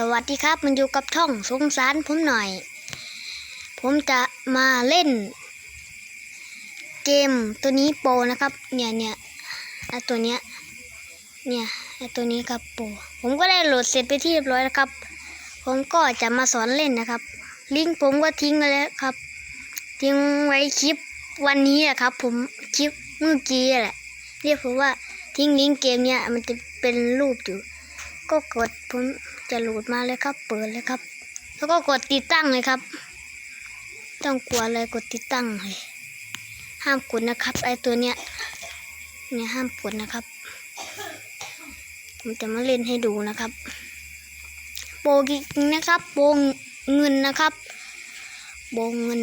สวัสดีครับมันอยู่กับท่องสงสารผมหน่อย ผมจะมาเล่น เกมตัวนี้โปนะครับ เนี่ยเนี่ยไอตัวเนี้ยเนี่ยไอตัวนี้ครับโปผมก็ได้โหลดเสร็จไปที่เรียบร้อยแล้วครับ ผมก็จะมาสอนเล่นนะครับ ลิงก์ผมก็ทิ้งไปแล้วครับ ทิ้งไว้คลิปวันนี้แหละครับ ผมคลิปเมื่อกี้แหละเรียกผมว่าทิ้งลิงก์เกมเนี่ยมันจะเป็นรูปอยู่ ก็กดผมจะโหลดมาเลยครับ เปิดเลยครับ แล้วก็กดติดตั้งเลยครับ ต้องกลัวอะไรกดติดตั้งเลยห้ามกดนะครับ ไอตัวเนี้ยเนี่ยห้ามกดนะครับผมจะมาเล่นให้ดูนะครับ โปกิกนะครับโปรเงินนะครับโปรเงิน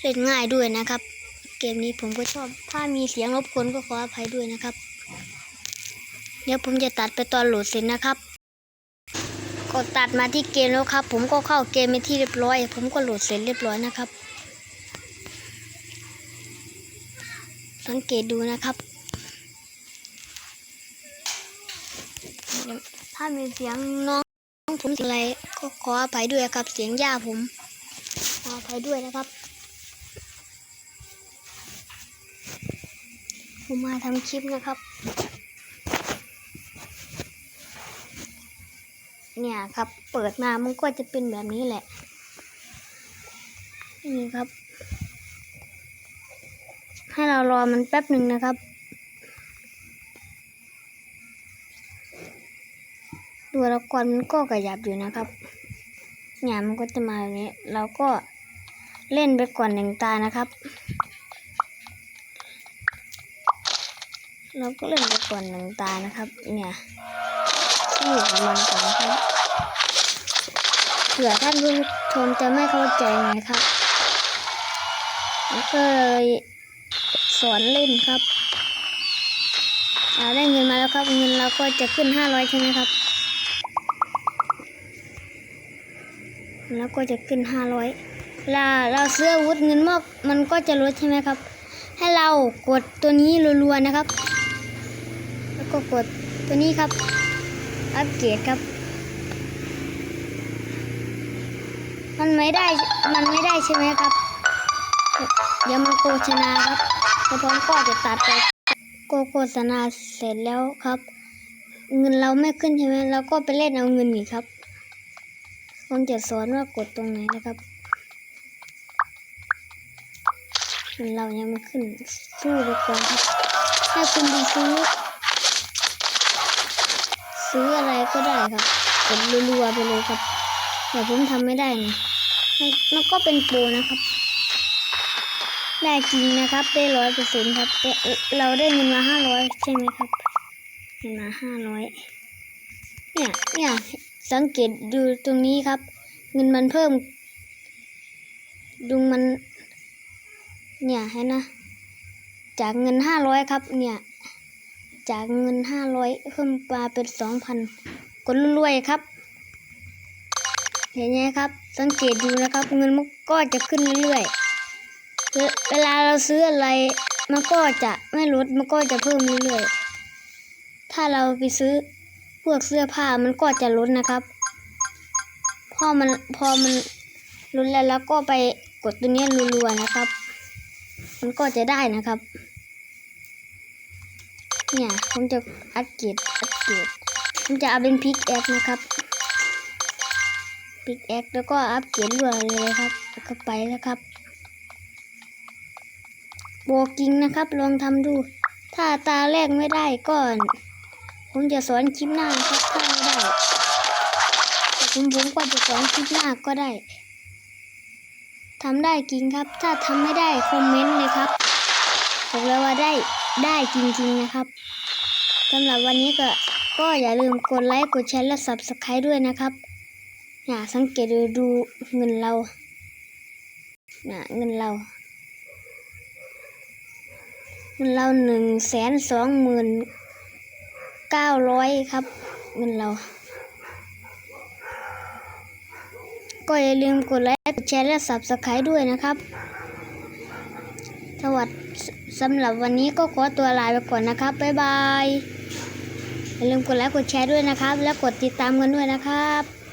เล่นง่ายด้วยนะครับ เกมนี้ผมก็ชอบถ้ามีเสียงรบกวนก็ขออภัยด้วยนะครับ เดี๋ยวผมจะตัดไปตอนโหลดเสร็จนะครับกดตัดมาที่เกมแล้วครับ ผมก็เข้าเกมไปที่เรียบร้อย ผมก็โหลดเสร็จเรียบร้อยนะครับ สังเกตดูนะครับถ้ามีเสียงน้องผมอะไรก็ขออภัยด้วยครับเสียงย่าผมขออภัยด้วยนะครับ ผมมาทำคลิปนะครับ เนี่ยครับ เปิดมามันก็จะเป็นแบบนี้แหละ นี่ครับ ให้เรารอมันแป๊บหนึ่งนะครับ ตัวละครมันก็กระยับอยู่นะครับเนี่ยมันก็จะมาแบบนี้ เราก็เล่นไปก่อนหนึ่งตานะครับ เราก็เล่นไปก่อนหนึ่งตานะครับ เนี่ยสู้กับมันก่อนนะครับ เผื่อท่านผู้ชมจะไม่เข้าใจไงครับแล้วก็เลยสอนเล่นครับเราได้เงินมาแล้วครับเงินเราก็จะขึ้นห้าร้อยใช่ไหมครับ แล้วก็จะขึ้นห้าร้อยเวลาเราซื้ออาวุธเงินมากมันก็จะลดใช่ไหมครับ ให้เรากดตัวนี้รัวๆนะครับ แล้วก็กดตัวนี้ครับ อัปเกรดครับ มันไม่ได้ มันไม่ได้ใช่ไหมครับ เดี๋ยวมันโฆษณาครับแล้วผมก็จะตัดไปโกโฆษณาเสร็จแล้วครับ เงินเราไม่ขึ้นใช่ไหมเราก็ไปเล่นเอาเงินอีกครับผมจะสอนว่ากดตรงไหนนะครับเงินเรายังไม่ขึ้นสู้ไปก่อนครับให้คุณดีซื้อ ซื้ออะไรก็ได้ครับกดรัวๆไปเลยครับ แต่ผมทำไม่ได้ไงมันมันก็เป็นโปรนะครับ ได้จริงนะครับได้ร้อยเปอร์เซ็นต์ครับเราได้เงินมาห้าร้อยใช่ไหมครับเงินมาห้าร้อยเนี่ยเนี่ยสังเกตดูตรงนี้ครับ เงินมันเพิ่มดูมัน เนี่ยเห็นนะ จากเงินห้าร้อยครับ เนี่ย จากเงินห้าร้อยเพิ่มมาเป็นสองพันกดรวยครับ เห็นไหมครับ สังเกตดูนะครับ เงินมันก็จะขึ้นเรื่อยๆ เวลาเราซื้ออะไร มันก็จะไม่ลด มันก็จะเพิ่มเรื่อยๆ ถ้าเราไปซื้อพวกเสื้อผ้ามันก็จะลดนะครับ พอมันพอมันลดแล้วเราก็ไปกดตัวนี้รัวๆนะครับ มันก็จะได้นะครับ เนี่ยผมจะอัปเกรดอัปเกรดผมจะเอาเป็นพิกแอคนะครับ พิกแอคแล้วก็อัปเกรดรัวเลยครับแล้วก็ไปแล้วครับโบกิงนะครับ ลองทำดู ถ้าตาแรกไม่ได้ก็ผมจะสอนคลิปหน้าครับถ้าไม่ได้แต่ผมผมก็จะสอนคลิปหน้าก็ได้ทำได้จริงครับ ถ้าทำไม่ได้คอมเมนต์เลยครับบอกเลยว่าได้ได้จริงๆนะครับสำหรับวันนี้ก็ก็อย่าลืมกดไลค์กดแชร์และ Subscribe ด้วยนะครับ อย่าสังเกตดูดูเงินเราน่ะเงินเรา เงินเราหนึ่งแสนสองหมื่นเก้าร้อยครับ เงินเรา ก็อย่าลืมกดไลค์กดแชร์และ Subscribe ด้วยนะครับ สวัสดีสำหรับวันนี้ก็ขอตัวลาไปก่อนนะครับ บ๊ายบายอย่าลืมกดไลค์กดแชร์ด้วยนะครับ และกดติดตามกันด้วยนะครับ